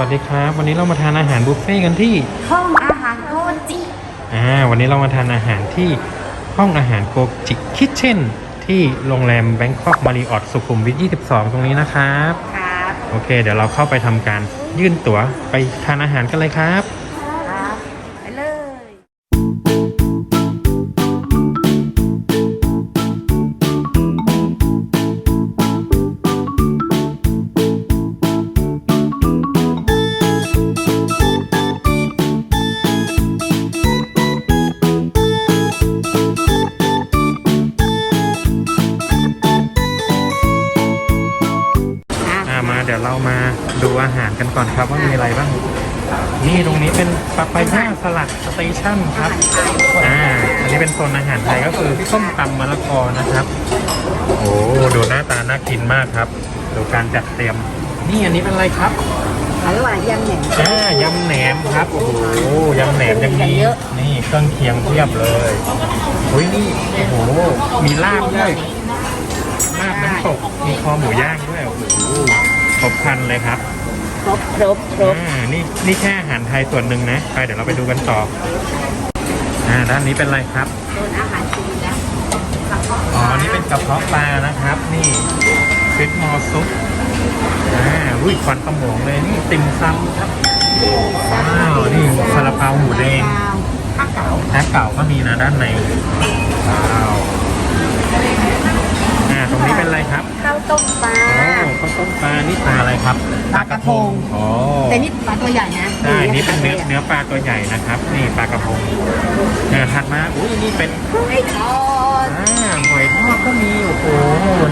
วัสดีครับ วันนี้เรามาทานอาหารบุฟเฟ่ต์กันที่ ห้องอาหารโคจิอ่าวันนี้เรามาทานอาหารที่ห้องอาหารโกจิคิทเช่นที่โรงแรมแบงคอกมารีออตสุขุมวิท 22 ตรงนี้นะครับ ครับ โอเค เดี๋ยวเราเข้าไปทำการยื่นตั๋วไปทานอาหารกันเลยครับครับ กันก่อนครับว่ามีอะไรบ้าง นี่ตรงนี้เป็นปาปายาสลัดสเตชันครับ อ่า อันนี้เป็นโซนอาหารไทยก็คือส้มตำมะละกอนะครับ โอ้ดูหน้าตาน่ากินมากครับดูการจัดเตรียม นี่อันนี้เป็นอะไรครับอร่อยยังเนี่ยอ่ายำแหนมครับ โอ้โหยำแหนมยังมีเยอะนี่เครื่องเคียงเพียบเลยอุ้ยนี่ โอ้โห มีลาบด้วยลาบน้ำตกมีคอหมูย่างด้วย โอ้โหครบครันเลยครับ ครบครบครบอ่านี่นี่แค่อาหารไทยส่วนหนึ่งนะไปเดี๋ยวเราไปดูกันต่ออ่าด้านนี้เป็นอะไรครับโซนอาหารจีนนะอ๋อนี่เป็นกระเพาะปลานะครับ นี่ฟิตมอซุปอ่าอุ้ยควันขโมงเลยนี่ติ่มซำครับว้าวนี่ซาลาเปาหมูแดง ข้าวเก๋าแพ็คเก่าก็มีนะด้านในว้าวอ่าตรงนี้เป็นอะไรครับข้าวต้มปลาโอ้ข้าวต้มปลานี่ปลาอะไรครับ ปลากระพง อ๋อแต่นี่ปลาตัวใหญ่นะใช่นี่เป็นเนื้อเนื้อปลาตัวใหญ่นะครับ นี่ปลากระพงอ่าถัดมาอุ้ยนี่เป็นไอ้ทอดอ่าหอยทอดก็มี โอ้โห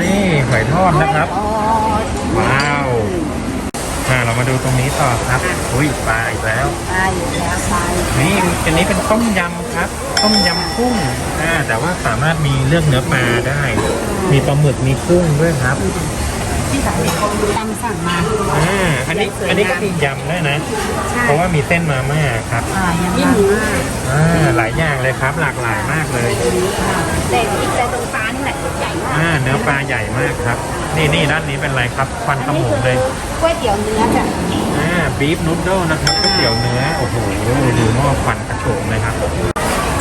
นี่หอยทอดนะครับทอดว้าวอ่าเรามาดูตรงนี้ต่อครับ อุ้ยปลาอีกแล้ว ปลาอยู่แล้วปลาอยู่นี่อันนี้เป็นต้มยำครับ ต้มยำกุ้งอ่าแต่ว่าสามารถมีเลือกเนื้อปลาได้ มีปลาหมึก มีกุ้งด้วยครับ ที่สั่งตำสั่งมา อ่าอันนี้อันนี้ก็มียำได้นะ ใช่เพราะว่ามีเส้นมาม่าครับอ่ายังมีหมูอ่าหลายอย่างเลยครับ หลากหลายมากเลยแต่อีกแต่ตรงปลานี่แหละใหญ่มากอ่าเนื้อปลาใหญ่มากครับ นี่นี่ด้านนี้เป็นอะไรครับควันขโมงเลยก๋วยเตี๋ยวเนื้อจ้ะอ่าบีฟนูดเดิลนะครับก๋วยเตี๋ยวเนื้อโอ้โหดูหม้อควันกระโชงเลยครับ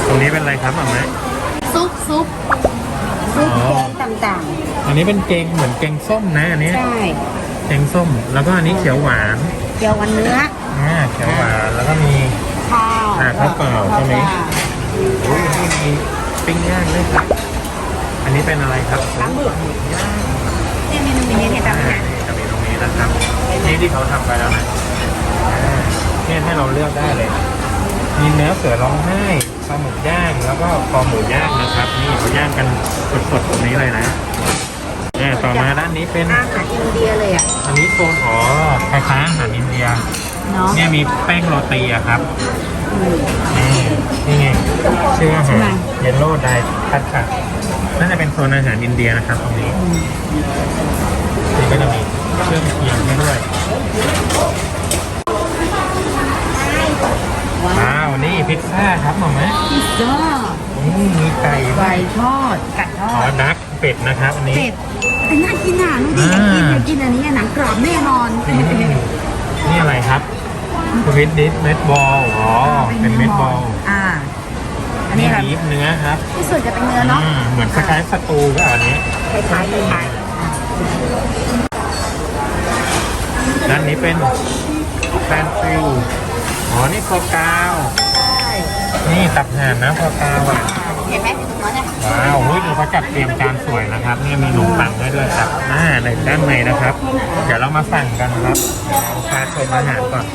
ตรงนี้เป็นอะไรครับหม่าไหมซุปซุป ซุปอ๋อแกงต่างอันนี้เป็นเกงเหมือนเกงส้มนะอันนี้ๆใช่เกงส้ม แล้วก็อันนี้เขียวหวานเกี่ยวกับเนื้ออ่าเขียวหวานแล้วก็มี ข้าวอ่าข้าวเปล่าใช่ไหม ข้าวเปล่าโอ้ยนี่มีปิ้งย่างด้วยครับ อันนี้เป็นอะไรครับปลาหมึกเนี่ยเมนูนี้เนี่ยอ่าตามเนี่ยนี่จะมีตรงนี้นะครับ นี่ที่เขาทำไปแล้วนะอ่าเนี่ยให้เราเลือกได้เลย มีเนื้อเสือร้องไห้ปลาหมึกย่างแล้วก็คอหมูย่างนะครับนี่เขาย่างกันสดๆตรงนี้เลยนะอ่าต่อมาด้านนี้เป็นอาหารอินเดียเลยอะ อันนี้โซนอ๋อคล้ายๆอาหารอินเดียเนาะเนี่ยมีแป้งโรตีอะครับนี่นี่ไงชื่ออาหารเยลโล่ไดพัทค่ะน่าจะเป็นโซนอาหารอินเดียนะครับตรงนี้นี่ก็จะมีเครื่องเคียงให้ด้วยว้าว นี่พิซซ่าครับหมอไหมพิซซ่าอืมมีไก่ด้วไก่ยทอดไก่ทออ๋อดดักเป็ดนะครับอันนี้ เป็ดแต่น่ากินอะรู้ดิอยากกินอยากกินอันนี้อะหนังกรอบแน่นอนอืมนี่อะไรครับวิดดิสเม็ดบอลอ๋อ เป็นเม็ดบอลอ่า อันนี่นี้แบบบีฟเนื้อครับที่สุดจะเป็นเนื้อเนาะอืมเหมือนคล้ายๆสตูก็อันนี้ คล้ายๆคล้ายด้านนี้เป็นแฟนฟิลอ๋อ นี่โฟกาวๆใช่ นี่ตับห่านนะโฟกาวอะเห็นไหมอยู่ตรงนั้นอะว้าวเฮ้ยดูเขาจัดเตรียมจานสวยนะครับนี่มีขนมปังให้ด้วยครับอ่าในด้านในนะครับ เดี๋ยวเรามาสั่งกันครับพาชมอาหารก่อน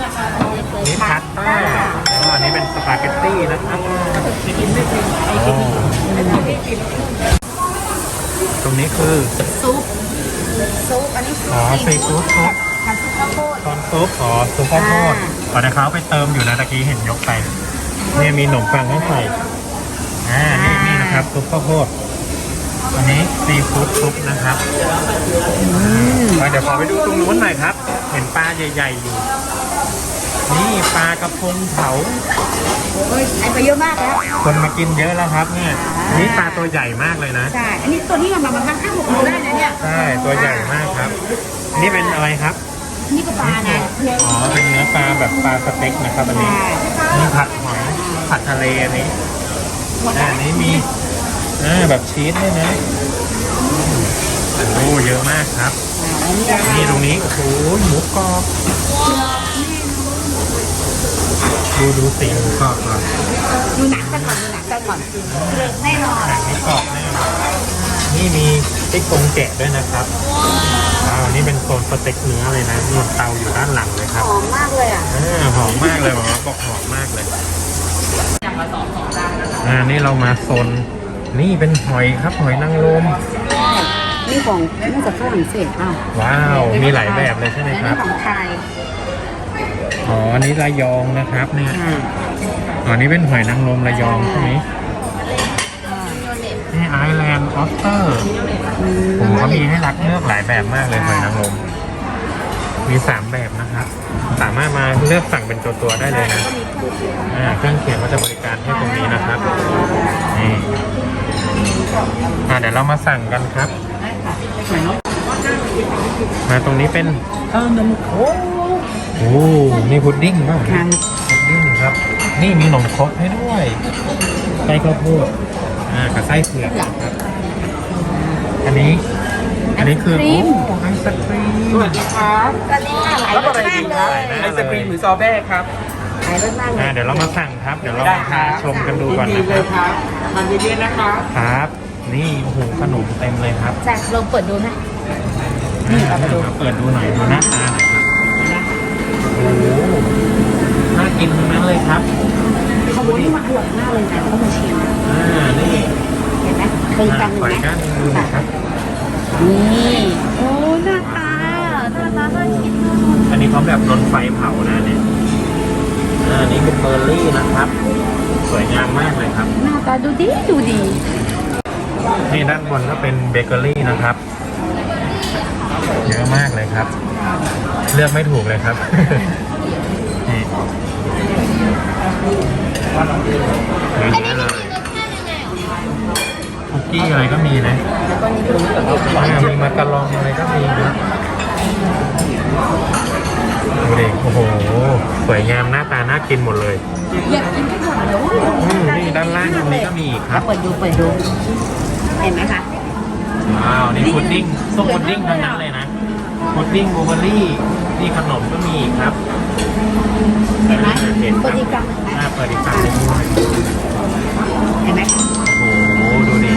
นี่พาสต้าอ๋ออันนี้เป็นสปาเกตตี้นะครับโอ้ตรงนี้คือซุปซุปอันนี้ซุปอ๋อซีฟู้ดซุปทำซุปข้าวโพดตอนซุปอ๋อซุปข้าวโพดก่อนนะเขาเอาไปเติมอยู่นะตะกี้เห็นยกไป เนี่ยมีขนมปังให้ใส่อ่านี่นี่นะครับซุปข้าวโพดอันนี้ซีฟู้ดซุปนะครับอ่าเดี๋ยวขอไปดูตรงนู้นหน่อยครับ เห็นปลาใหญ่ๆอยู่ นี่ปลากระพงเผาเฮ้ยไอไปเยอะมากแล้ว คนมากินเยอะแล้วครับ เนี่ย นี่ปลาตัวใหญ่มากเลยนะ ใช่ อันนี้ตัวนี้มันประมาณห้าหกโลได้นะเนี่ย ใช่ ตัวใหญ่มากครับ นี่เป็นอะไรครับนี่ก็ปลานะอ๋อ เป็นเนื้อปลาแบบปลาสเต็กนะครับอันนี้ใช่นี่ผัดหอย ผัดทะเลอันนี้อ่าอันนี้มีอ่าแบบชีสด้วยนะโอ้เยอะมากครับ นี่ตรงนี้ โอ้โหหมูกรอบดูดูสีหมูกรอบก่อนดูหนังกันก่อนดูหนังกันก่อนแน่นอนหนังนี่กรอบแน่นี่มีติ๊กโกงแกะด้วยนะครับว้าวนี่เป็นโซนสเต็กเนื้อเลยนะนวดเตาอยู่ด้านหลังเลยครับ หอมมากเลยอะอ่าหอมมากเลยหมอบอกหอมมากเลย อ่านี่เรามาโซนนี่เป็นหอยครับหอยนางรมนี่ของน่าจะฝรั่งเศสอ้าวว้าว มีหลายแบบเลยใช่ไหมคนี่รับของไทยอ๋ออันนี้ระยองนะครับเนี่ยอ่าอ๋อนี่เป็นหอยนางรมระยองใช่ไหมนี่ไอแลนด์ออสเตอร์ผมเขามีให้รักเลือกหลายแบบมากเลยหอยนางรมมีสามแบบนะครับ สามารถมาเลือกสั่งเป็นตัวตัวๆได้เลยนะอ่าเครื่องเขียนก็จะบริการให้ตรงนี้นะครับนี่อ่าเดี๋ยวเรามาสั่งกันครับ มาตรงนี้เป็นเออนมโค้กโอ้มีพุดดิ้งบ้างค่ะพุดดิ้งครับ นี่มีขนมครกให้ด้วยไส้ข้าวโพดอ่ากับไส้เผือกนะครับ อันนี้ อันนี้คือโอ้ไอศครีม สวัสดีครับตอนนี้ค่ะหลายรสมากเลยไอศกรีมหรือซอเบ้ครับหลายรสมากเลอ่าย เดี๋ยวเรามาสั่งครับ เดี๋ยวเราได้มาครับชมกันดูก่อนยินะเลครับยครับทานเยอะๆนะครับครับ นี่โอ้โหขนมเต็มเลยครับแจ็คลองเปิดดูนะนี่เอามาดูมาเปิดดูหน่อยดูหน้าตาหน่อยครับโอ้โหน่ากินทั้งนั้นเลยครับขบวนนี่มาอร่อยมากเลยนะต้องมาชิมอ่านี่เห็นไหมเคยกันปล่อยไหมก้านดูหนะครับ นี่โอ้ อันนี้เขาแบบลนไฟเผานะเนี่ยอ่านี่เป็นเบอร์รี่นะครับ สวยงามมากเลยครับ หน้าตาดูดีดูดี นี่ด้านบนก็เป็นเบเกอรี่นะครับ เยอะมากเลยครับ เลือกไม่ถูกเลยครับนี่อย่างนี้เลยคุกกี้อะไรก็มีนะแล้วก็นี่คืออ่ามีมาการองอะไรก็มีนะ ดูดิโอ้โห สวยงามหน้าตาน่ากินหมดเลย อยากกินให้หมดเลยอืมนี่ด้านล่างตรงนี้ก็มีอีกคแล้รัวบเปิดดูเปิดดู เห็นไหมคะ ว้าวนี่พุดดิ้งส้มพุดดิ้งทั้งนั้นเลยนะพุดดิ้งบลูเบอร์รี่นี่ขนมก็มีอีกครับเห็นไหมเห็นคเปิรัดบอีกกล่องหนึ่งไหม อ่าเปิดอีกฝั่งหนึงด้วย เห็นไหมโอ้โหดูดิ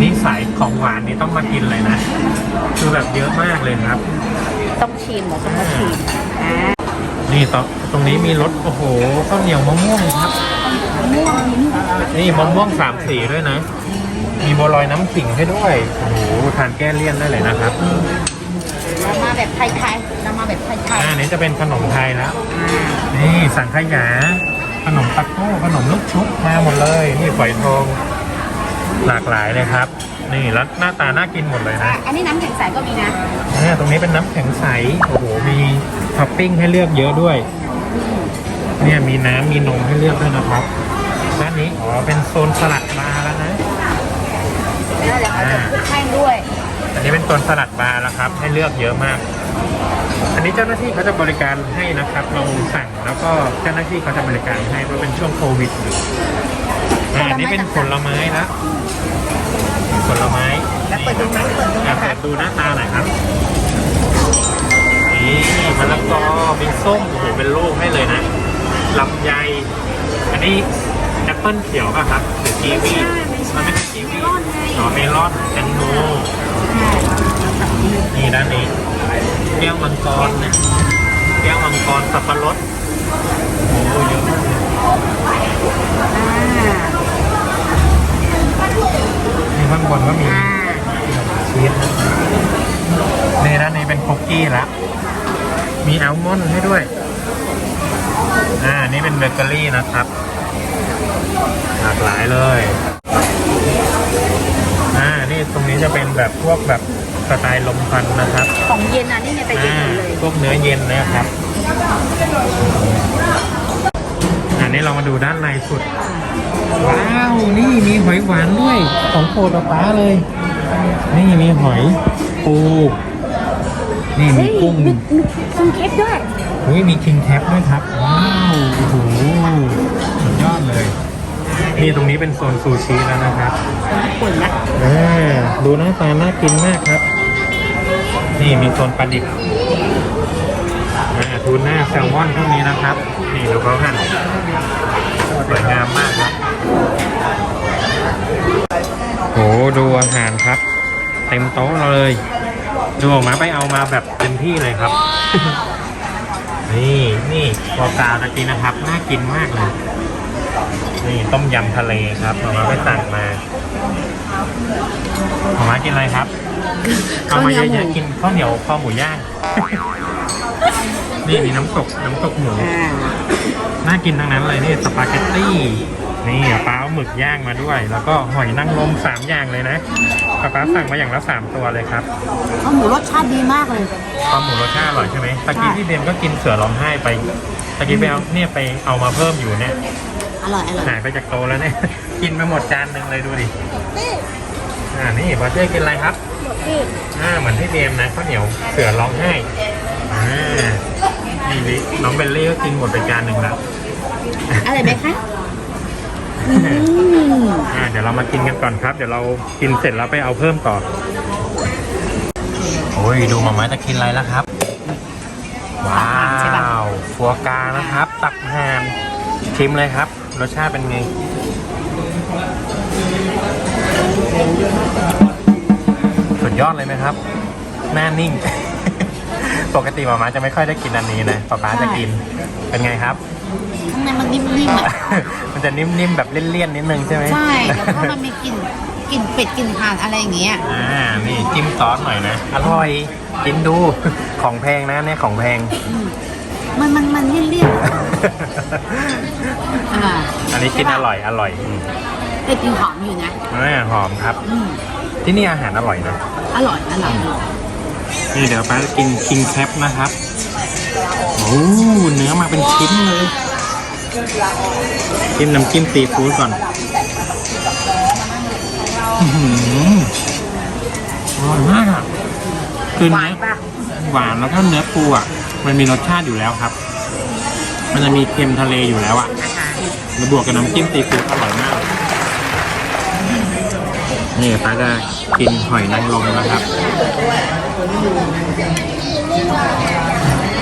นี่สายของหวานนี่ต้องมากินเลยนะ คือแบบเยอะมากเลยครับ ต้องชิมเหรอต้องมาชิมอ่านี่ตรงตรงนี้มีรสโอ้โหข้าวเหนียวมะม่วงครับ ม่วงนี่นี่มะม่วงสามสีด้วยนะ มีบัวลอยน้ำขิงให้ด้วยโอ้โหทานแก้เลี่ยนได้เลยนะครับเรามาแบบไทยๆเรามาแบบไทยอ่าอันนี้จะเป็นขนมไทยแล้วๆอ่านี่สังขยา ขนมตักโก้ขนมลูกชุบมาหมดเลย นี่ฝอยทองหลากหลายเลยครับ นี่แล้วหน้าตาน่ากินหมดเลยนะอันนี้น้ำแข็งใสก็มีนะ อ่าตรงนี้เป็นน้ำแข็งใส โอ้โห มีท็อปปิ้งให้เลือกเยอะด้วย เนี่ยมีน้ำมีนมให้เลือกด้วยนะครับด้านนี้ อ๋อ เป็นโซนสลัดบาร์แล้วนะ แล้วเดี๋ยวเขาจะคลุกแป้งด้วย อันนี้เป็นโซนสลัดบาร์แล้วครับ ให้เลือกเยอะมาก อันนี้เจ้าหน้าที่เขาจะบริการให้นะครับ เราสั่งแล้วก็เจ้าหน้าที่เขาจะบริการให้เพราะเป็นช่วงโควิดอยู่อ่าอันนี้เป็นผลไม้ละ ผลไม้แล้วเปิดดูไหมเปิดดูอะนะเปิคะดดูหน้าตาหน่อยครับ นี่มะละกอเป็นส้มโอ้โหเป็นลูกให้เลยนะลำไย อันนี้แอปเปิ้ลเขียวป่ะครับหรือกีวีมันไม่ใช่กีวีอ๋อเมลอนแตงโมนี่ด้านนี้แก้วมังกรนะแก้วมังกรสับปะรดโอ้โหเยอะมาก ข้างบนก็มีอ่าชีสนะนี่ด้านนี้เป็นคุกกี้ละมีอัลมอนด์ให้ด้วย อ่า นี่เป็นเบเกอรี่นะครับ หลากหลายเลย อ่า นี่ตรงนี้จะเป็นแบบพวกแบบสไตล์ลมควันนะครับ ของเย็นอะ นี่ไงแต่เย็นอ่าหมดเลย พวกเนื้อเย็นนะครับอือั นนี้เรามาดูด้านในสุด ว้าว นี่มีหอยหวานด้วย ของโปรดป๊าเลย นี่มีหอยปู นี่มีกุ้งคุณเค้กด้วยอุ้ยมีคิงแคปด้วยครับ ว้าว โอ้โห สุดยอดเลย นี่ตรงนี้เป็นโซนซูชิแล้วนะครับญี่ปุ่นนะอ่าดูหน้าตาน่ากินมากครับ นี่มีโซนปลาดิบอ่าทูน่าแซลมอนพวกนี้นะครับ นี่ดูเขาหั่นสวยงามมากครับโห ดูอาหารครับ เต็มโต๊ะเลย ดูออกมาไปเอามาแบบเต็มที่เลยครับ นี่นี่พอกาตะกี้นะครับ น่ากินมากเลย นี่ต้มยำทะเลครับเอามาไปสั่งมาเอามากินอะไรครับเอามาเยอะๆกินข้าวเหนียวข้าวหมูย่าง นี่มีน้ำตกน้ำตกหมูอ่าน่ากินทั้งนั้นเลยนี่สปาเกตตี้ นี่ปลาเอาหมึกย่างมาด้วย แล้วก็หอยนางรมสามอย่างเลยนะป้าป้าสั่งมาอย่างละสามตัวเลยครับข้าวหมูรสชาติดีมากเลยปลาหมูรสชาติอร่อยใช่ไหมตะกี้พี่เบมก็กินเสือร้องไห้ไปตะกี้ไปเอาเนี่ยไปเอามาเพิ่มอยู่เนี่ยอร่อยอร่อยหายไปจากโตะแล้วเนี่ย กินไปหมดจานหนึ่งเลยดูดิอ่านี่บอสเจ้กินอะไรครับอ่าเหมือนพี่เบมนะข้าวเหนียวเสือร้องไห้อ่านี่ลิน้องเบลลี่ก็กินหมดไปจานหนึ่งแล้วอะไรไหมคะ อืมอ่าเดี๋ยวเรามากินกันก่อนครับ เดี๋ยวเรากินเสร็จแล้วไปเอาเพิ่มต่อ โอ้ยดูมาม่าจะกินอะไรแล้วครับ ว้าวฟัวกรานะครับ ตักห่านชิมเลยครับ รสชาติเป็นไงสุดยอดเลยไหมครับ หน้านิ่ง ปกติหมาม่าจะไม่ค่อยได้กินอันนี้นะป๊าป๊าจะกิน เป็นไงครับ ข้างในมันนิ่มๆอะ มันจะนิ่มๆแบบเลี่ยนๆนิดนึงใช่ไหมใช่แต่ว่ามันมีกลิ่นกลิ่นเป็ดกลิ่นห่านอะไรอย่างเงี้ย อ่า นี่จิ้มซอสหน่อยนะ อร่อย กินดู ของแพงนะเนี่ยของแพง มันมันมันเลี่ยนๆอ่าอันนี้กินอร่อยอร่อยอืมแต่กลิ่นหอมอยู่นะ อ่าหอมครับ อืมที่นี่อาหารอร่อยนะ อร่อยอร่อยอร่อยนี่เดี๋ยวป้าจะกินคิงแคปนะครับ โอ้เนื้อมาเป็นชิ้นเลย จิ้มน้ำจิ้มซีฟู้ดก่อนอื้อหืออร่อยมากอะคือหวาเนื้นอปะหวานแล้วก็เนื้อปูอะ มันมีรสชาติอยู่แล้วครับ มันจะมีเค็มทะเลอยู่แล้วอะนะคะแล้วบวกกับน้ำจิ้มซีฟู้ดอร่อยมาก นี่ป้าจะกินหอยนางรมนะครับ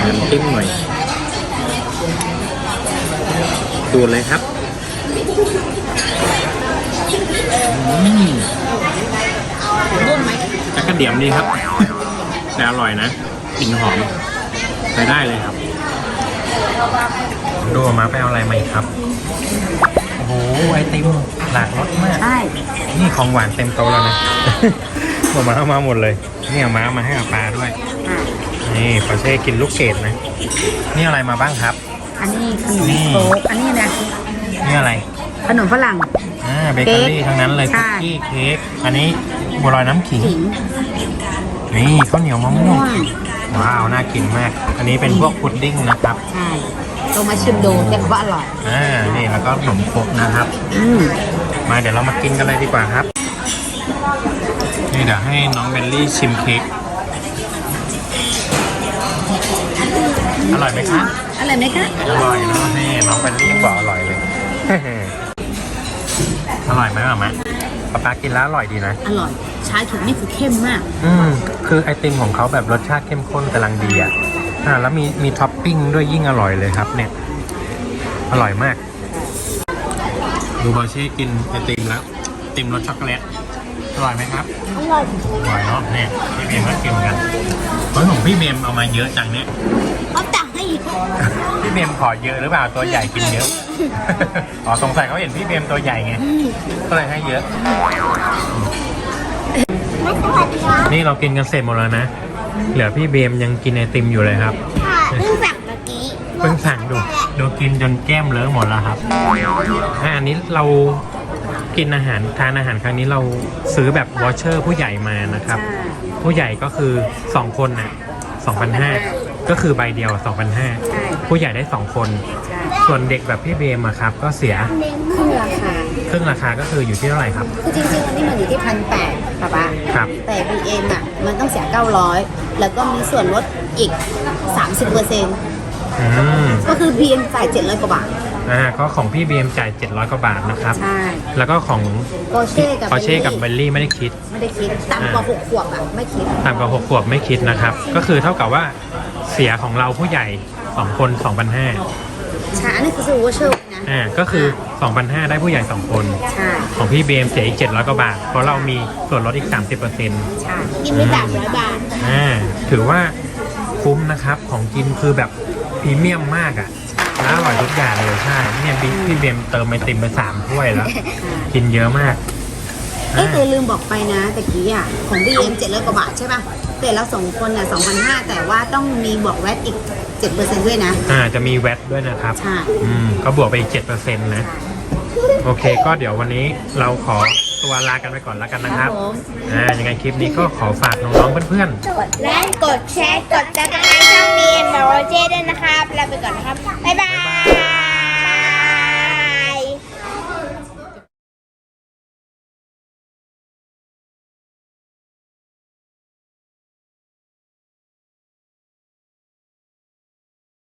น้ำจิ้มหน่อย ดูเลยครับอืมร่วมไหมแล้วก็เดี่ยมดีครับ แต่อร่อยนะกลิ่นหอมไปได้เลยครับ ดูออกมาไปเอาอะไรมาอีกครับ โอ้โห ไอติมหลากรสมาก ใช่ นี่ของหวานเต็มโต๊ะแล้วนะผมมาเอามาหมดเลย นี่เอามาเอามาให้อาปาด้วยอะนี่ปอเช่กินลูกเกดนะ นี่อะไรมาบ้างครับ อันนี้ขนมนี่โต๊ะอันนี้นะนี่อะไร ขนมฝรั่ง อ่าเบเกอรี่เค้กทั้งนั้นเลยใช่ คุกกี้เค้ก อันนี้บัวลอยน้ำขิง ขิงนี่ข้าวเหนียวมะม่วงม่วงว้าว น่ากินมาก อันนี้เป็นพวกพุดดิ้งนะครับ ใช่ลองมาชิมดูแต่ว่าอร่อย อ่า นี่แล้วก็ขนมครกนะครับ อืมมาเดี๋ยวเรามากินกันเลยดีกว่าครับ นี่เดี๋ยวให้น้องเบลลี่ชิมเค้ก อร่อยไหมคะอะไรไหมคะอร่อยเนอะนี่น้องเบลลี่บอกอร่อยเลย อร่อยไหมอะแม่ป๊าป๊ากินแล้วอร่อยดีนะ อร่อยชาถูกนี่คือเข้มมาก อืมคือไอติมของเขาแบบรสชาติเข้มข้นกำลังดีอะอ่าแล้วมีมีท็อปปิ้งด้วยยิ่งอร่อยเลยครับ เนี่ย อร่อยมาก ดูบอเช่กินไอติมแล้วไอติมรสช็อกโกแลตอร่อยไหมครับ อร่อย อร่อยเนาะเนี่ยพี่เบมก็กินกันเฮ้ยของพี่เบมเอามาเยอะจังเนี่ยเอาตักให้อีก พี่เบมขอเยอะหรือเปล่าตัวใหญ่กินเยอะ อ๋อสงสัยเขาเห็นพี่เบมตัวใหญ่ไง ก็เลยให้เยอะไม่สวัสดีครับนี่เรากินกันเสร็จหมดแล้วนะ เหลือพี่เบมยังกินไอติมอยู่เลยครับ ค่ะเพิ่งสั่งเมื่อกี้เพิ่งสั่งดู ดูกินจนแก้มเลอะหมดแล้วครับอะอันนี้เรากินอาหารทานอาหารครั้งนี้เราซื้อแบบวอเชอร์ผู้ใหญ่มานะครับ ผู้ใหญ่ก็คือ 2 คนน่ะ2,500 ก็คือใบเดียวใช่2,500ผู้ใหญ่ได้ 2 คน ใช่ส่วนเด็กแบบพี่เบมอะครับ ก็เสียครึ่งราคาครึ่งราคาก็คืออยู่ที่เท่าไหร่ครับ คือจริงๆอันนี้มันอยู่ที่พันแปดป่ะปะครับ แต่ BM อะมันต้องเสีย 900 แล้วก็มีส่วนลดอีก 30เปอร์เซ็นต์อืมก็คือ BM จ่าย700กว่าบาท อ่าก็ของพี่เบมจ่าย 700 กว่าบาทนะครับ ใช่แล้วก็ของโปเช่กับปอเช่กับเบเบลลลี่ไม่ได้คิด ไม่ได้คิดต่ำกว่า6ขวบอะไม่คิด ต่ำกว่า 6 ขวบไม่คิดนะครับ ก็คือเท่ากับว่าเสียของเราผู้ใหญ่ 2 คน 2,500ใช่ อันนี้คือซื้อวอเชอร์นะ อ่าก็คือ 2,500 ได้ผู้ใหญ่ 2 คน ใช่ ของพี่เบมเสียอีก 700 กว่าบาท เพราะเรามีส่วนลดอีก 30%ใช่กินไปสามร้อยบาท อ่าถือว่าคุ้มนะครับของกินคือแบบพรีเมียมมากอะ่ะ และอร่อยทุกอย่างเลยใช่เนี่ยพี่พี่เบมเติมไอติมไปสามถ้วยแล้ว กินเยอะมากเอ้ยอ่าแต่ลืมบอกไปนะตะกี้อะของ BM 700กว่าบาทใช่ป่ะแต่เราสองคนอะ2,500แต่ว่าต้องมีบวกแวตอีก7%ด้วยนะ อ่าจะมีแวตด้วยนะครับใช่อืมก็บวกไปอีก7%นะ โอเคก็เดี๋ยววันนี้เราขอ ตัวลากันไปก่อนแล้วกันนะครับผมอ่ายังไงคลิปนี้ก็ขอฝากน้องๆเพื่อนกดไลค์กดแชร์กดติดตามช่องบีเอ็มโรเจด้วยนะครับลาไปก่อนนะครับ บ๊ายบาย